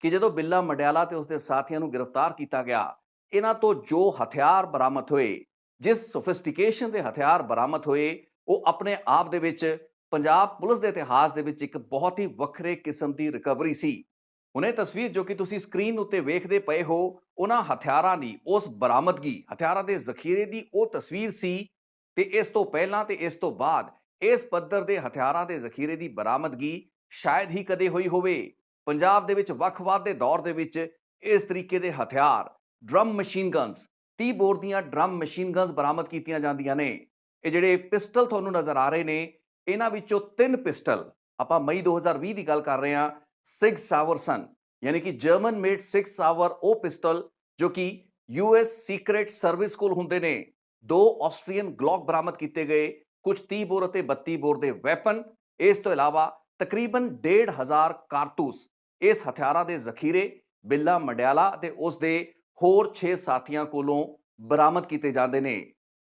ਕਿ ਜਦੋਂ ਬਿੱਲਾ ਮਡਿਆਲਾ ਤੇ ਉਸਦੇ ਸਾਥੀਆਂ ਨੂੰ ਗ੍ਰਿਫਤਾਰ ਕੀਤਾ ਗਿਆ, ਇਹਨਾਂ ਤੋਂ ਜੋ ਹਥਿਆਰ ਬਰਾਮਦ ਹੋਏ, ਜਿਸ ਸੋਫਿਸਟੀਕੇਸ਼ਨ ਦੇ ਹਥਿਆਰ ਬਰਾਮਦ ਹੋਏ, ਉਹ ਆਪਣੇ ਆਪ ਦੇ ਵਿੱਚ ਪੰਜਾਬ ਪੁਲਿਸ ਦੇ ਇਤਿਹਾਸ ਦੇ ਵਿੱਚ ਇੱਕ ਬਹੁਤ ਹੀ ਵੱਖਰੇ ਕਿਸਮ ਦੀ ਰਿਕਵਰੀ ਸੀ। ਹੁਣੇ ਤਸਵੀਰ ਜੋ ਕਿ ਤੁਸੀਂ ਸਕਰੀਨ ਉੱਤੇ ਵੇਖਦੇ ਪਏ ਹੋ, ਉਹਨਾਂ ਹਥਿਆਰਾਂ ਦੀ, ਉਸ ਬਰਾਮਦਗੀ, ਹਥਿਆਰਾਂ ਦੇ ਜ਼ਖੀਰੇ ਦੀ ਉਹ ਤਸਵੀਰ ਸੀ ਤੇ ਇਸ ਤੋਂ ਪਹਿਲਾਂ ਤੇ ਇਸ ਤੋਂ ਬਾਅਦ ਇਸ ਪੱਧਰ ਦੇ ਹਥਿਆਰਾਂ ਦੇ ਜ਼ਖੀਰੇ ਦੀ ਬਰਾਮਦਗੀ ਸ਼ਾਇਦ ਹੀ ਕਦੇ ਹੋਈ ਹੋਵੇ। ਪੰਜਾਬ ਦੇ ਵਿੱਚ ਵੱਖਵਾਦ ਦੇ ਦੌਰ ਦੇ ਵਿੱਚ ਇਸ ਤਰੀਕੇ ਦੇ ਹਥਿਆਰ ਡਰਮ ਮਸ਼ੀਨ ਗਨਸ 30 ਬੋਰ ਦੀਆਂ ਡਰਮ ਮਸ਼ੀਨ ਗਨਸ ਬਰਾਮਦ ਕੀਤੀਆਂ ਜਾਂਦੀਆਂ ਨੇ। ਇਹ ਜਿਹੜੇ ਪਿਸਟਲ ਤੁਹਾਨੂੰ ਨਜ਼ਰ ਆ ਰਹੇ ਨੇ, ਇਹਨਾਂ ਵਿੱਚੋਂ ਤਿੰਨ ਪਿਸਟਲ ਆਪਾਂ ਮਈ 2020 ਦੀ ਗੱਲ ਕਰ ਰਹੇ ਹਾਂ ਸਿਗ ਸਾਵਰ ਸਨ ਯਾਨੀ ਕਿ ਜਰਮਨ ਮੇਡ ਸਿਗ ਸਾਵਰ ਉਹ ਪਿਸਟਲ ਜੋ ਕਿ ਯੂਐਸ ਸੀਕ੍ਰੇਟ ਸਰਵਿਸ ਕੋਲ ਹੁੰਦੇ ਨੇ। ਦੋ ਆਸਟਰੀਅਨ ਗਲੌਕ ਬਰਾਮਦ ਕੀਤੇ ਗਏ, ਕੁਝ 30 ਬੋਰ ਅਤੇ 32 ਬੋਰ ਦੇ ਵੈਪਨ ਇਸ ਤੋਂ ਇਲਾਵਾ ਤਕਰੀਬਨ 1.5 ਕਾਰਤੂਸ ਇਸ ਹਥਿਆਰਾਂ ਦੇ ਜ਼ਖੀਰੇ, ਬਿੱਲਾ ਮੰਡਿਆਲਾ ਤੇ ਉਸ ਦੇ ਹੋਰ 6 ਸਾਥੀਆਂ ਕੋਲੋਂ ਬਰਾਮਦ ਕੀਤੇ ਜਾਂਦੇ ਨੇ।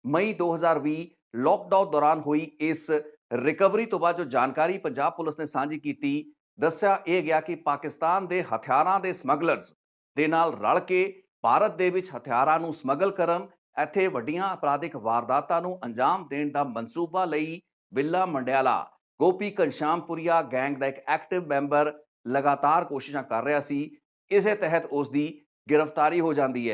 ਮਈ 2020 ਲੋਕਡਾਊਨ ਦੌਰਾਨ ਹੋਈ ਇਸ ਰਿਕਵਰੀ ਤੋਂ ਬਾਅਦ ਜੋ ਜਾਣਕਾਰੀ ਪੰਜਾਬ ਪੁਲਿਸ ਨੇ ਸਾਂਝੀ ਕੀਤੀ, ਦੱਸਿਆ ਇਹ ਗਿਆ ਕਿ ਪਾਕਿਸਤਾਨ ਦੇ ਹਥਿਆਰਾਂ ਦੇ ਸਮਗਲਰਸ ਦੇ ਨਾਲ ਰਲ ਕੇ ਭਾਰਤ ਦੇ ਵਿੱਚ ਹਥਿਆਰਾਂ ਨੂੰ ਸਮਗਲ ਕਰਨ, ਇੱਥੇ ਵੱਡੀਆਂ ਅਪਰਾਧਿਕ ਵਾਰਦਾਤਾਂ ਨੂੰ ਅੰਜਾਮ ਦੇਣ ਦਾ ਮਨਸੂਬਾ ਲਈ ਬਿੱਲਾ ਮੰਡਿਆਲਾ, ਗੋਪੀ ਘਨਸ਼ਾਮਪੁਰੀਆ ਗੈਂਗ ਦਾ ਇੱਕ ਐਕਟਿਵ ਮੈਂਬਰ ਲਗਾਤਾਰ ਕੋਸ਼ਿਸ਼ਾਂ ਕਰ ਰਿਹਾ ਸੀ ਇਸੇ ਤਹਿਤ ਉਸ ਦੀ ਗ੍ਰਿਫਤਾਰੀ ਹੋ ਜਾਂਦੀ ਹੈ।